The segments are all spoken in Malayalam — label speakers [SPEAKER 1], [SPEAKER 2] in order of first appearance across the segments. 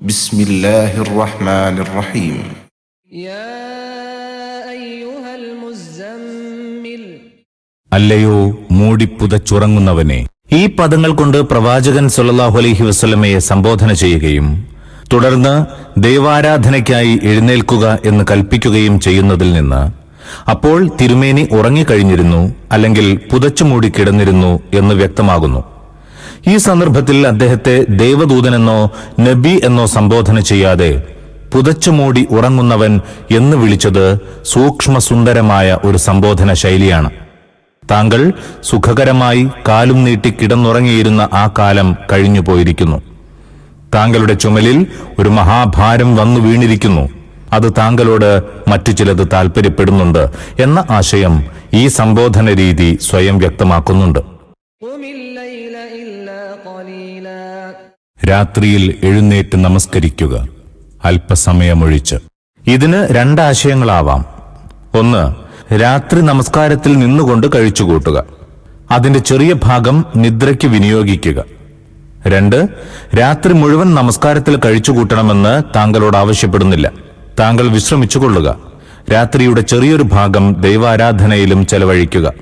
[SPEAKER 1] بسم الله الرحمن الرحيم
[SPEAKER 2] يا أيها المزمل
[SPEAKER 3] അല്ലയോ മൂടിപ്പുതച്ചുറങ്ങുന്നവനെ ഈ പദങ്ങൾ കൊണ്ട് പ്രവാചകൻ സല്ലല്ലാഹു അലൈഹി വസല്ലമയെ സംബോധന ചെയ്യുകയും തുടർന്ന് ദൈവാരാധനയ്ക്കായി എഴുന്നേൽക്കുക എന്ന് കൽപ്പിക്കുകയും ചെയ്യുന്നതിൽ നിന്ന് അപ്പോൾ തിരുമേനി ഉറങ്ങിക്കഴിഞ്ഞിരുന്നു അല്ലെങ്കിൽ പുതച്ചുമൂടി കിടന്നിരുന്നു എന്ന് വ്യക്തമാകുന്നു ഈ സന്ദർഭത്തിൽ അദ്ദേഹത്തെ ദേവദൂതനെന്നോ നബി എന്നോ സംബോധന ചെയ്യാതെ പുതച്ചുമൂടി ഉറങ്ങുന്നവൻ എന്ന് വിളിച്ചത് സൂക്ഷ്മസുന്ദരമായ ഒരു സംബോധന ശൈലിയാണ്. താങ്കൾ സുഖകരമായി കാലും നീട്ടി കിടന്നുറങ്ങിയിരുന്ന ആ കാലം കഴിഞ്ഞു പോയിരിക്കുന്നു. താങ്കളുടെ ചുമലിൽ ഒരു മഹാഭാരം വന്നു വീണിരിക്കുന്നു. അത് താങ്കളോട് മറ്റു ചിലത് താൽപ്പര്യപ്പെടുന്നുണ്ട് എന്ന ആശയം ഈ സംബോധന രീതി സ്വയം വ്യക്തമാക്കുന്നുണ്ട്. രാത്രിയിൽ എഴുന്നേറ്റ് നമസ്കരിക്കുക. അല്പസമയമൊഴിച്ച്. ഇതിന് രണ്ടാശയങ്ങളാവാം. ഒന്ന് രാത്രി നമസ്കാരത്തിൽ നിന്നുകൊണ്ട് കഴിച്ചുകൂട്ടുക. അതിന്റെ ചെറിയ ഭാഗം നിദ്രയ്ക്ക് വിനിയോഗിക്കുക. രണ്ട് രാത്രി മുഴുവൻ നമസ്കാരത്തിൽ കഴിച്ചുകൂട്ടണമെന്ന് താങ്കളോട് ആവശ്യപ്പെടുന്നില്ല. താങ്കൾ വിശ്രമിച്ചുകൊള്ളുക. രാത്രിയുടെ ചെറിയൊരു ഭാഗം ദൈവാരാധനയിലും ചെലവഴിക്കുക.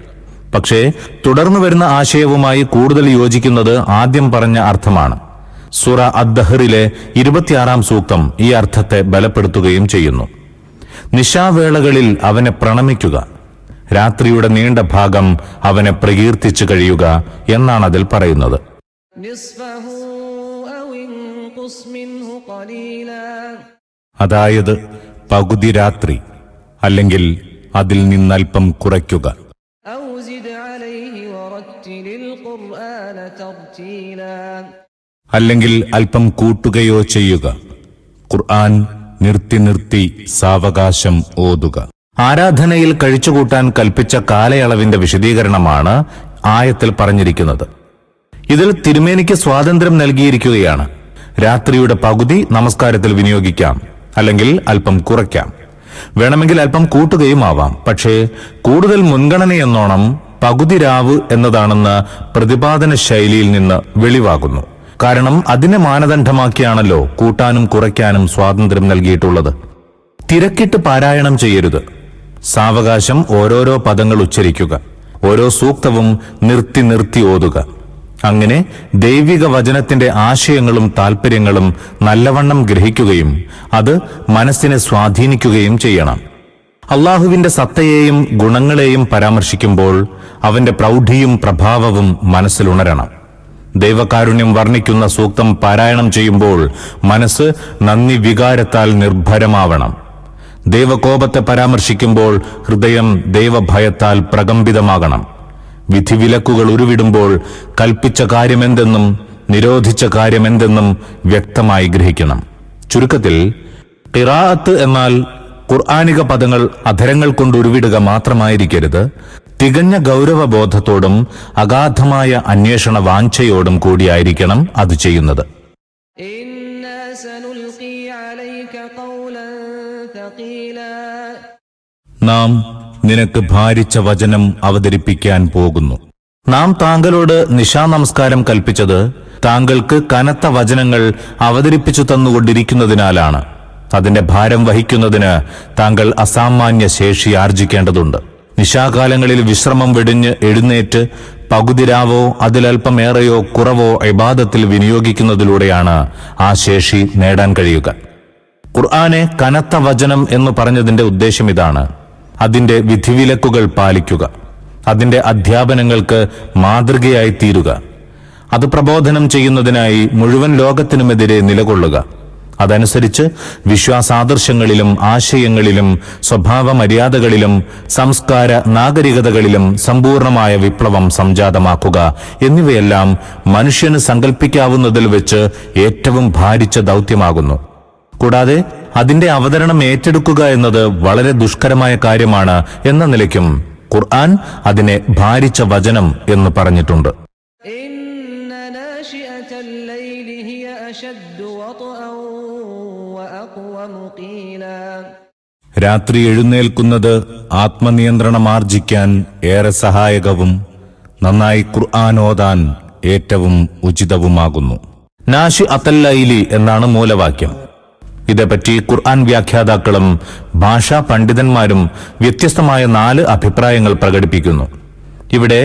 [SPEAKER 3] പക്ഷേ തുടർന്നു വരുന്ന ആശയവുമായി കൂടുതൽ യോജിക്കുന്നത് ആദ്യം പറഞ്ഞ അർത്ഥമാണ്. സൂറ അദ്ദഹറിലെ ഇരുപത്തിയാറാം സൂക്തം ഈ അർത്ഥത്തെ ബലപ്പെടുത്തുകയും ചെയ്യുന്നു. നിശാവേളകളിൽ അവനെ പ്രണമിക്കുക. രാത്രിയുടെ നീണ്ട ഭാഗം അവനെ പ്രകീർത്തിച്ചു കഴിയുക എന്നാണ് അതിൽ പറയുന്നത് അതായത് പകുതി രാത്രി അല്ലെങ്കിൽ അതിൽ നിന്നൽപ്പം കുറയ്ക്കുക. അല്ലെങ്കിൽ അല്പം കൂട്ടുകയോ ചെയ്യുക. ഖുർആൻ നിർത്തി നിർത്തി സാവകാശം ഓതുക. ആരാധനയിൽ കഴിച്ചുകൂട്ടാൻ കൽപ്പിച്ച കാലയളവിന്റെ വിശദീകരണമാണ് ആയത്തിൽ പറഞ്ഞിരിക്കുന്നത്. ഇതിൽ തിരുമേനിക്ക് സ്വാതന്ത്ര്യം നൽകിയിരിക്കുകയാണ്. രാത്രിയുടെ പകുതി നമസ്കാരത്തിൽ വിനിയോഗിക്കാം അല്ലെങ്കിൽ അല്പം കുറയ്ക്കാം. വേണമെങ്കിൽ അല്പം കൂട്ടുകയും ആവാം. പക്ഷേ കൂടുതൽ മുൻഗണനയെന്നോണം പകുതി രാവ് എന്നതാണെന്ന് പ്രതിപാദന ശൈലിയിൽ നിന്ന് വെളിവാകുന്നു. കാരണം അതിനെ മാനദണ്ഡമാക്കിയാണല്ലോ കൂട്ടാനും കുറയ്ക്കാനും സ്വാതന്ത്ര്യം നൽകിയിട്ടുള്ളത്. തിരക്കിട്ട് പാരായണം ചെയ്യരുത്. സാവകാശം ഓരോരോ പദങ്ങൾ ഉച്ചരിക്കുക. ഓരോ സൂക്തവും നിർത്തി നിർത്തി ഓതുക. അങ്ങനെ ദൈവിക വചനത്തിന്റെ ആശയങ്ങളും താൽപ്പര്യങ്ങളും നല്ലവണ്ണം ഗ്രഹിക്കുകയും അത് മനസ്സിനെ സ്വാധീനിക്കുകയും ചെയ്യണം. അള്ളാഹുവിന്റെ സത്തയെയും ഗുണങ്ങളെയും പരാമർശിക്കുമ്പോൾ അവന്റെ പ്രൗഢിയും പ്രഭാവവും മനസ്സിലുണരണം. ദൈവകാരുണ്യം വർണിക്കുന്ന സൂക്തം പാരായണം ചെയ്യുമ്പോൾ മനസ്സ് നന്ദി വികാരത്താൽ നിർഭരമാവണം. ദൈവകോപത്തെ പരാമർശിക്കുമ്പോൾ ഹൃദയം ദൈവഭയത്താൽ പ്രകമ്പിതമാകണം. വിധിവിലക്കുകൾ ഉരുവിടുമ്പോൾ കൽപ്പിച്ച കാര്യമെന്തെന്നും നിരോധിച്ച കാര്യമെന്തെന്നും വ്യക്തമായി ഗ്രഹിക്കണം. ചുരുക്കത്തിൽ ഖിറാഅത്ത് എന്നാൽ ഖുർആാനിക പദങ്ങൾ അധരങ്ങൾ കൊണ്ട് ഉരുവിടുക മാത്രമായിരിക്കരുത്. തികഞ്ഞ ഗൗരവബോധത്തോടും അഗാധമായ അന്വേഷണ വാഞ്ചയോടും കൂടിയായിരിക്കണം അത് ചെയ്യുന്നത്. നാം നിനക്ക് ഭാരിച്ച വചനം അവതരിപ്പിക്കാൻ പോകുന്നു. നാം താങ്കളോട് നിശാനമസ്കാരം കൽപ്പിച്ചത് താങ്കൾക്ക് കനത്ത വചനങ്ങൾ അവതരിപ്പിച്ചു തന്നുകൊണ്ടിരിക്കുന്നതിനാലാണ്. അതിന്റെ ഭാരം വഹിക്കുന്നതിന് താങ്കൾ അസാമാന്യ ശേഷി ആർജിക്കേണ്ടതുണ്ട്. നിശാകാലങ്ങളിൽ വിശ്രമം വെടിഞ്ഞ് എഴുന്നേറ്റ് പകുതിരാവോ അതിലൽപ്പമേറെയോ കുറവോ ഇബാദത്തിൽ വിനിയോഗിക്കുന്നതിലൂടെയാണ് ആ ശേഷി നേടാൻ കഴിയുക. ഖുർആാനെ കനത്ത വചനം എന്ന് പറഞ്ഞതിന്റെ ഉദ്ദേശം ഇതാണ്. അതിന്റെ വിധിവിലക്കുകൾ പാലിക്കുക. അതിന്റെ അധ്യാപനങ്ങൾക്ക് മാതൃകയായി തീരുക. അത് പ്രബോധനം ചെയ്യുന്നതിനായി മുഴുവൻ ലോകത്തിനുമെതിരെ നിലകൊള്ളുക. അതനുസരിച്ച് വിശ്വാസാദർശങ്ങളിലും ആശയങ്ങളിലും സ്വഭാവ മര്യാദകളിലും സംസ്കാര നാഗരികതകളിലും സമ്പൂർണമായ വിപ്ലവം സംജാതമാക്കുക. എന്നിവയെല്ലാം മനുഷ്യന് സങ്കല്പിക്കാവുന്നതിൽ വെച്ച് ഏറ്റവും ഭാരിച്ച ദൗത്യമാകുന്നു. കൂടാതെ അതിന്റെ അവതരണം ഏറ്റെടുക്കുക എന്നത് വളരെ ദുഷ്കരമായ കാര്യമാണ് എന്ന നിലയ്ക്കും ഖുർആൻ അതിനെ ഭാരിച്ച വചനം എന്ന് പറഞ്ഞിട്ടുണ്ട്. രാത്രി എഴുന്നേൽക്കുന്നത് ആത്മനിയന്ത്രണം ആത്മനിയന്ത്രണമാർജിക്കാൻ ഏറെ സഹായകവും നന്നായി ഖുർആൻ ഓതാൻ ഏറ്റവും ഉചിതവുമാകുന്നു. നാഷി അത്തല്ലൈലി എന്നാണ് മൂലവാക്യം. ഇതേപ്പറ്റി ഖുർആൻ വ്യാഖ്യാതാക്കളും ഭാഷാ പണ്ഡിതന്മാരും വ്യത്യസ്തമായ നാല് അഭിപ്രായങ്ങൾ പ്രകടിപ്പിക്കുന്നു. ഇവിടെ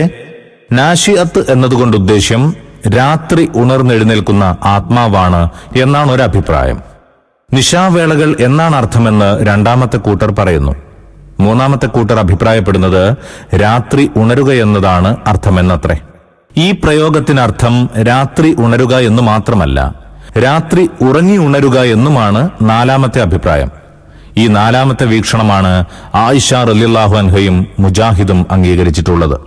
[SPEAKER 3] നാഷിഅത്ത് എന്നതുകൊണ്ട് ഉദ്ദേശ്യം രാത്രി ഉണർന്നെഴുന്നേൽക്കുന്ന ആത്മാവാണ് എന്നാണ് ഒരു അഭിപ്രായം നിശാവേളകൾ എന്നാണ് അർത്ഥമെന്ന് രണ്ടാമത്തെ കൂട്ടർ പറയുന്നു. മൂന്നാമത്തെ കൂട്ടർ അഭിപ്രായപ്പെടുന്നത് രാത്രി ഉണരുക എന്നതാണ് അർത്ഥമെന്നത്രേ. ഈ പ്രയോഗത്തിനർത്ഥം രാത്രി ഉണരുക എന്ന് മാത്രമല്ല രാത്രി ഉറങ്ങി ഉണരുക എന്നുമാണ് നാലാമത്തെ അഭിപ്രായം. ഈ നാലാമത്തെ വീക്ഷണമാണ് ആയിഷ റലിള്ളാഹു അൻഹയും മുജാഹിദും അംഗീകരിച്ചിട്ടുള്ളത്.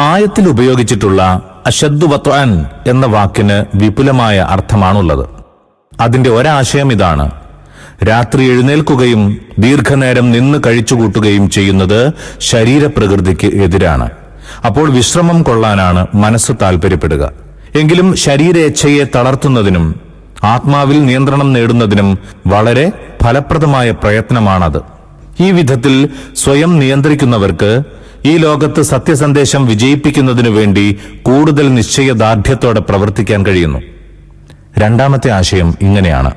[SPEAKER 3] ആയത്തിൽ ഉപയോഗിച്ചിട്ടുള്ള അഷദ്ദു വത്വാൻ എന്ന വാക്കിന് വിപുലമായ അർത്ഥമാണുള്ളത്. അതിന്റെ ഒരാശയം ഇതാണ്. രാത്രി എഴുന്നേൽക്കുകയും ദീർഘനേരം നിന്ന് കഴിച്ചുകൂട്ടുകയും ചെയ്യുന്നത് ശരീരപ്രകൃതിക്ക് എതിരാണ്. അപ്പോൾ വിശ്രമം കൊള്ളാനാണ് മനസ്സ് താൽപര്യപ്പെടുക. എങ്കിലും ശരീരേച്ഛയെ തളർത്തുന്നതിനും ആത്മാവിൽ നിയന്ത്രണം നേടുന്നതിനും വളരെ ഫലപ്രദമായ പ്രയത്നമാണത്. ഈ വിധത്തിൽ സ്വയം നിയന്ത്രിക്കുന്നവർക്ക് ഈ ലോകത്ത് സത്യസന്ദേശം വിജയിപ്പിക്കുന്നതിനു വേണ്ടി കൂടുതൽ നിശ്ചയദാർഢ്യത്തോടെ പ്രവർത്തിക്കാൻ കഴിയുന്നു. രണ്ടാമത്തെ ആശയം ഇങ്ങനെയാണ്.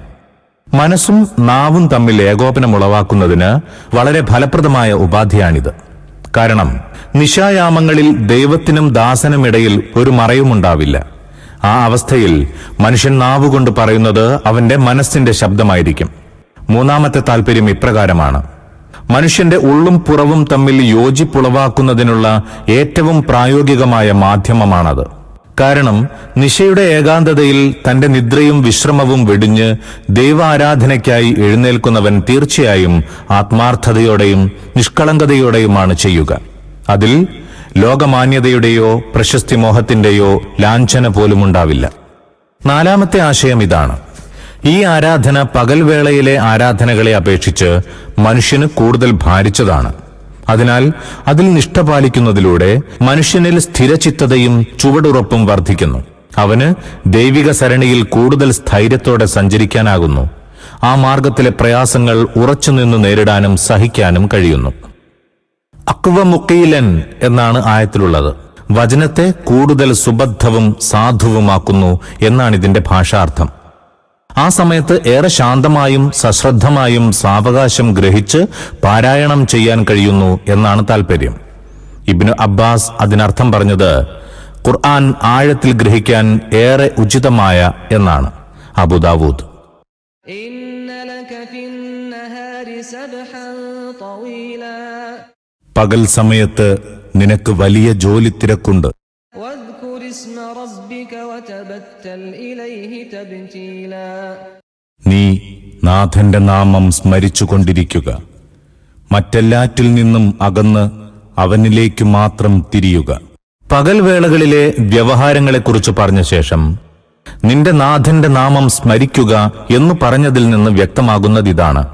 [SPEAKER 3] മനസ്സും നാവും തമ്മിൽ ഏകോപനം ഉളവാക്കുന്നതിന് വളരെ ഫലപ്രദമായ ഉപാധിയാണിത്. കാരണം നിശായാമങ്ങളിൽ ദൈവത്തിനും ദാസനും ഇടയിൽ ഒരു മറയുമുണ്ടാവില്ല. ആ അവസ്ഥയിൽ മനുഷ്യൻ നാവുകൊണ്ട് പറയുന്നത് അവന്റെ മനസ്സിന്റെ ശബ്ദമായിരിക്കും. മൂന്നാമത്തെ താല്പര്യം ഇപ്രകാരമാണ്. മനുഷ്യന്റെ ഉള്ളും പുറവും തമ്മിൽ യോജിപ്പുളവാക്കുന്നതിനുള്ള ഏറ്റവും പ്രായോഗികമായ മാധ്യമമാണത്. കാരണം നിശയുടെ ഏകാന്തതയിൽ തന്റെ നിദ്രയും വിശ്രമവും വെടിഞ്ഞ് ദൈവാരാധനയ്ക്കായി എഴുന്നേൽക്കുന്നവൻ തീർച്ചയായും ആത്മാർത്ഥതയോടെയും നിഷ്കളങ്കതയോടെയുമാണ് ചെയ്യുക. അതിൽ ലോകമാന്യതയുടെയോ പ്രശസ്തി മോഹത്തിന്റെയോ ലാഞ്ചന പോലും ഉണ്ടാവില്ല. നാലാമത്തെ ആശയം ഇതാണ്. ഈ ആരാധന പകൽവേളയിലെ ആരാധനകളെ അപേക്ഷിച്ച് മനുഷ്യന് കൂടുതൽ ഭാരിച്ചതാണ്. അതിനാൽ അതിൽ നിഷ്ഠ പാലിക്കുന്നതിലൂടെ മനുഷ്യനിൽ സ്ഥിരചിത്തതയും ചുവടുറപ്പും വർദ്ധിക്കുന്നു. അവന് ദൈവിക സരണിയിൽ കൂടുതൽ സ്ഥൈര്യത്തോടെ സഞ്ചരിക്കാനാകുന്നു. ആ മാർഗത്തിലെ പ്രയാസങ്ങൾ ഉറച്ചുനിന്ന് നേരിടാനും സഹിക്കാനും കഴിയുന്നു. അക്വ മുക്കീലൻ എന്നാണ് ആയത്തിലുള്ളത്. വചനത്തെ കൂടുതൽ സുബദ്ധവും സാധുവുമാക്കുന്നു എന്നാണ് ഇതിന്റെ ഭാഷാർത്ഥം. ആ സമയത്ത് ഏറെ ശാന്തമായും സശ്രദ്ധമായും സാവകാശം ഗ്രഹിച്ച് പാരായണം ചെയ്യാൻ കഴിയുന്നു എന്നാണ് താൽപര്യം. ഇബിന് അബ്ബാസ് അതിനർത്ഥം പറഞ്ഞത് ഖുർആൻ ആഴത്തിൽ ഗ്രഹിക്കാൻ ഏറെ ഉചിതമായ എന്നാണ്. അബുദാവൂദ് പകൽ സമയത്ത് നിനക്ക് വലിയ ജോലി തിരക്കുണ്ട്. നീ നാഥന്റെ നാമം സ്മരിച്ചുകൊണ്ടിരിക്കുക. മറ്റെല്ലാറ്റിൽ നിന്നും അകന്ന് അവനിലേക്ക് മാത്രം തിരിയുക. പകൽവേളകളിലെ വ്യവഹാരങ്ങളെക്കുറിച്ച് പറഞ്ഞ ശേഷം നിന്റെ നാഥന്റെ നാമം സ്മരിക്കുക എന്ന് പറഞ്ഞതിൽ നിന്ന് വ്യക്തമാകുന്നത് ഇതാണ്.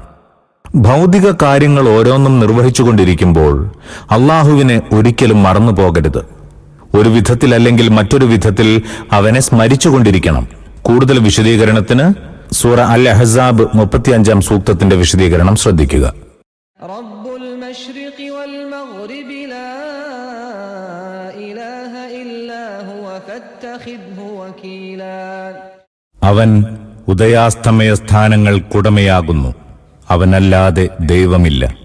[SPEAKER 3] ഭൗതിക കാര്യങ്ങൾ ഓരോന്നും നിർവഹിച്ചുകൊണ്ടിരിക്കുമ്പോൾ അള്ളാഹുവിനെ ഒരിക്കലും മറന്നു പോകരുത് ഒരു വിധത്തിൽ അല്ലെങ്കിൽ മറ്റൊരു വിധത്തിൽ അവനെ സ്മരിച്ചുകൊണ്ടിരിക്കണം. കൂടുതൽ വിശദീകരണത്തിന് സൂറ അൽ അഹസാബ് മുപ്പത്തിയഞ്ചാം സൂക്തത്തിന്റെ വിശദീകരണം ശ്രദ്ധിക്കുക. അവൻ ഉദയാസ്തമയ സ്ഥാനങ്ങൾക്കുടമയാകുന്നു. അവനല്ലാതെ ദൈവമില്ല.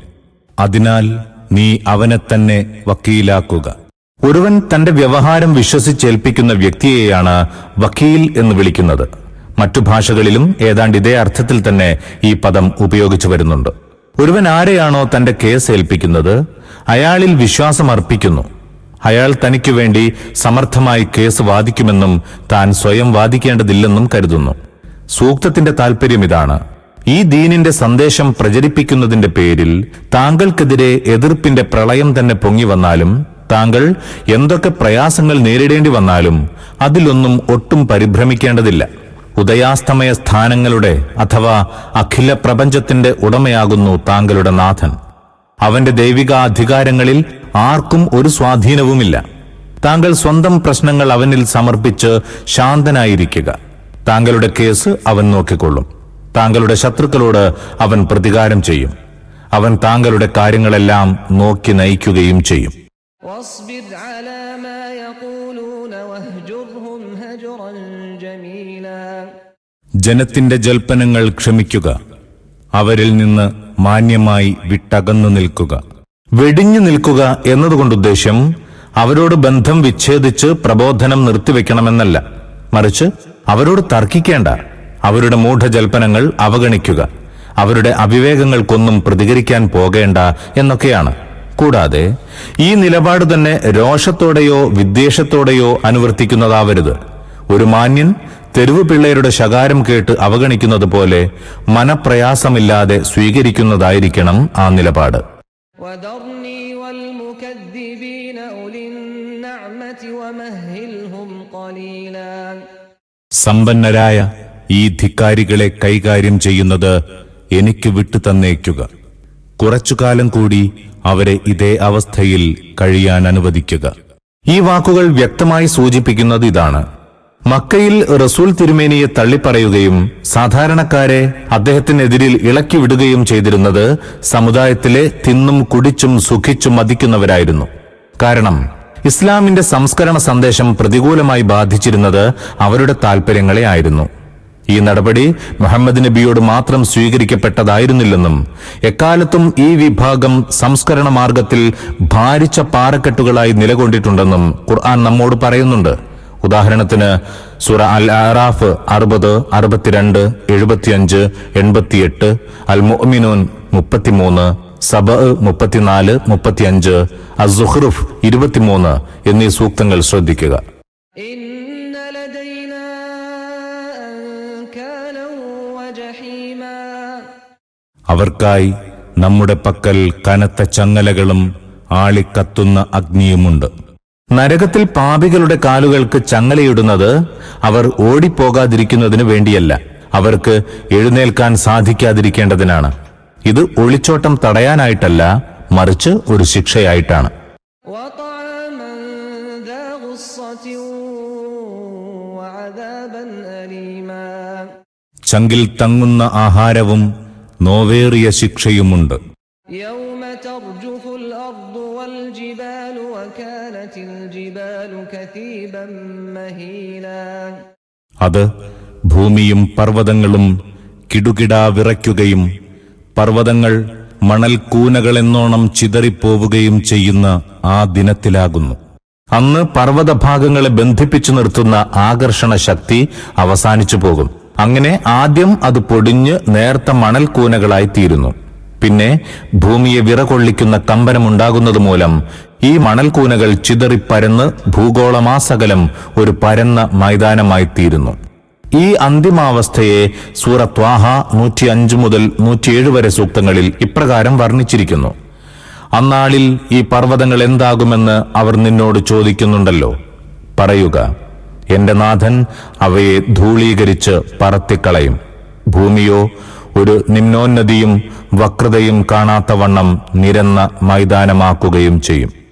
[SPEAKER 3] അതിനാൽ നീ അവനെ തന്നെ വക്കീലാക്കുക. ഒരുവൻ തന്റെ വ്യവഹാരം വിശ്വസിച്ചേൽപ്പിക്കുന്ന വ്യക്തിയെയാണ് വക്കീൽ എന്ന് വിളിക്കുന്നത്. മറ്റു ഭാഷകളിലും ഏതാണ്ട് ഇതേ അർത്ഥത്തിൽ തന്നെ ഈ പദം ഉപയോഗിച്ചു വരുന്നുണ്ട്. ഒരുവൻ ആരെയാണോ തന്റെ കേസ് ഏൽപ്പിക്കുന്നത് അയാളിൽ വിശ്വാസം അർപ്പിക്കുന്നു. അയാൾ തനിക്കു വേണ്ടി സമർത്ഥമായി കേസ് വാദിക്കുമെന്നും താൻ സ്വയം വാദിക്കേണ്ടതില്ലെന്നും കരുതുന്നു. സൂക്തത്തിന്റെ താൽപ്പര്യം ഇതാണ്. ഈ ദീനിന്റെ സന്ദേശം പ്രചരിപ്പിക്കുന്നതിന്റെ പേരിൽ താങ്കൾക്കെതിരെ എതിർപ്പിന്റെ പ്രളയം തന്നെ പൊങ്ങി വന്നാലും താങ്കൾ എന്തൊക്കെ പ്രയാസങ്ങൾ നേരിടേണ്ടി വന്നാലും അതിലൊന്നും ഒട്ടും പരിഭ്രമിക്കേണ്ടതില്ല. ഉദയാസ്തമയ സ്ഥാനങ്ങളുടെ അഥവാ അഖില പ്രപഞ്ചത്തിന്റെ ഉടമയാകുന്നു താങ്കളുടെ നാഥൻ. അവന്റെ ദൈവിക അധികാരങ്ങളിൽ ആർക്കും ഒരു സ്വാധീനവുമില്ല. താങ്കൾ സ്വന്തം പ്രശ്നങ്ങൾ അവനിൽ സമർപ്പിച്ച് ശാന്തനായിരിക്കുക. താങ്കളുടെ കേസ് അവൻ നോക്കിക്കൊള്ളും. താങ്കളുടെ ശത്രുക്കളോട് അവൻ പ്രതികാരം ചെയ്യും. അവൻ താങ്കളുടെ കാര്യങ്ങളെല്ലാം നോക്കി നയിക്കുകയും ചെയ്യും.
[SPEAKER 2] واصبر على ما يقولون واهجرهم هجرا جميلا
[SPEAKER 3] ജനത്തിന്റെ ജൽപ്പനങ്ങൾ ക്ഷമിക്കുക അവരിൽ നിന്ന് മാന്യമായി വിട്ടകന്നു നിൽക്കുക വെടിഞ്ഞു നിൽക്കുക എന്നതുകൊണ്ട് ഉദ്ദേശ്യം അവരോട് ബന്ധം വിച്ഛേദിച്ച് പ്രബോധനം നിർത്തിവെക്കണമെന്നല്ല മറിച്ച് അവരോട് തർക്കിക്കേണ്ട അവരുടെ മൂഢജൽപ്പനങ്ങൾ അവഗണിക്കുക അവരുടെ അവിവേകങ്ങൾക്കൊന്നും പ്രതികരിക്കാൻ പോകേണ്ട എന്നൊക്കെയാണ് കൂടാതെ ഈ നിലപാട് തന്നെ രോഷത്തോടെയോ വിദ്വേഷത്തോടെയോ അനുവർത്തിക്കുന്നതാവരുത്. ഒരു മാന്യൻ തെരുവ് പിള്ളേരുടെ ശകാരം കേട്ട് അവഗണിക്കുന്നത് പോലെ മനപ്രയാസമില്ലാതെ സ്വീകരിക്കുന്നതായിരിക്കണം ആ നിലപാട്. സമ്പന്നരായ ഈ ധിക്കാരികളെ കൈകാര്യം ചെയ്യുന്നത് എനിക്ക് വിട്ടു തന്നേക്കുക കുറച്ചുകാലം കൂടി അവരെ ഇതേ അവസ്ഥയിൽ കഴിയാൻ അനുവദിക്കുക. ഈ വാക്കുകൾ വ്യക്തമായി സൂചിപ്പിക്കുന്നത് ഇതാണ്. മക്കയിൽ റസൂൽ തിരുമേനിയെ തള്ളിപ്പറയുകയും സാധാരണക്കാരെ അദ്ദേഹത്തിനെതിരിൽ ഇളക്കി വിടുകയും ചെയ്തിരുന്നത് സമുദായത്തിലെ തിന്നും കുടിച്ചും സുഖിച്ചും മതിക്കുന്നവരായിരുന്നു. കാരണം ഇസ്ലാമിന്റെ സംസ്കരണ സന്ദേശം പ്രതികൂലമായി ബാധിച്ചിരുന്നത് അവരുടെ താൽപര്യങ്ങളെ ആയിരുന്നു. ഈ നടപടി മുഹമ്മദ് നബിയോട് മാത്രം സ്വീകരിക്കപ്പെട്ടതായിരുന്നില്ലെന്നും എക്കാലത്തും ഈ വിഭാഗം സംസ്കരണ മാർഗത്തിൽ ഭാരിച്ച പാറക്കെട്ടുകളായി നിലകൊണ്ടിട്ടുണ്ടെന്നും ഖുർആൻ നമ്മോട് പറയുന്നുണ്ട്. ഉദാഹരണത്തിന് സുറ അൽ ആറാഫ് അറുപത് അറുപത്തിരണ്ട് എഴുപത്തിയഞ്ച് എൺപത്തിയെട്ട് അൽ മുഅ്മിനൂൻ മുപ്പത്തിമൂന്ന് സബ മുപ്പത്തിനാല് മുപ്പത്തിയഞ്ച് അസുഹ്റുഫ് ഇരുപത്തിമൂന്ന് എന്നീ സൂക്തങ്ങൾ ശ്രദ്ധിക്കുക. അവർക്കായി നമ്മുടെ പക്കൽ കനത്ത ചങ്ങലകളും ആളിക്കത്തുന്ന അഗ്നിയുമുണ്ട്. നരകത്തിൽ പാപികളുടെ കാലുകൾക്ക് ചങ്ങലയിടുന്നത് അവർ ഓടിപ്പോകാതിരിക്കുന്നതിന് വേണ്ടിയല്ല. അവർക്ക് എഴുന്നേൽക്കാൻ സാധിക്കാതിരിക്കേണ്ടതിനാണ്. ഇത് ഒളിച്ചോട്ടം തടയാനായിട്ടല്ല മറിച്ച് ഒരു ശിക്ഷയായിട്ടാണ്. ചങ്കിൽ തങ്ങുന്ന ആഹാരവും നോവേറിയ ശിക്ഷയുമുണ്ട്. അത് ഭൂമിയും പർവതങ്ങളും കിടുകിടാ വിറയ്ക്കുകയും പർവതങ്ങൾ മണൽക്കൂനകളെന്നോണം ചിതറിപ്പോവുകയും ചെയ്യുന്ന ആ ദിനത്തിലാകുന്നു. അന്ന് പർവതഭാഗങ്ങളെ ബന്ധിപ്പിച്ചു നിർത്തുന്ന ആകർഷണ ശക്തി അവസാനിച്ചു പോകും. അങ്ങനെ ആദ്യം അത് പൊടിഞ്ഞ് നേർത്ത മണൽ കൂനകളായി തീരുന്നു. പിന്നെ ഭൂമിയെ വിറകൊള്ളിക്കുന്ന കമ്പനമുണ്ടാകുന്നത് മൂലം ഈ മണൽക്കൂനകൾ ചിതറിപ്പരന്ന് ഭൂഗോളമാസകലം ഒരു പരന്ന മൈതാനമായി തീരുന്നു. ഈ അന്തിമാവസ്ഥയെ സൂറത്വാഹ നൂറ്റി അഞ്ച് മുതൽ നൂറ്റിയേഴ് വരെ സൂക്തങ്ങളിൽ ഇപ്രകാരം വർണിച്ചിരിക്കുന്നു. അന്നാളിൽ ഈ പർവതങ്ങൾ എന്താകുമെന്ന് അവർ നിന്നോട് ചോദിക്കുന്നുണ്ടല്ലോ. പറയുക എന്റെ നാഥൻ അവയെ ധൂളീകരിച്ച് പറത്തിക്കളയും. ഭൂമിയോ ഒരു നിമ്നോന്നതിയും വക്രതയും കാണാത്തവണ്ണം നിരന്ന മൈതാനമാക്കുകയും ചെയ്യും.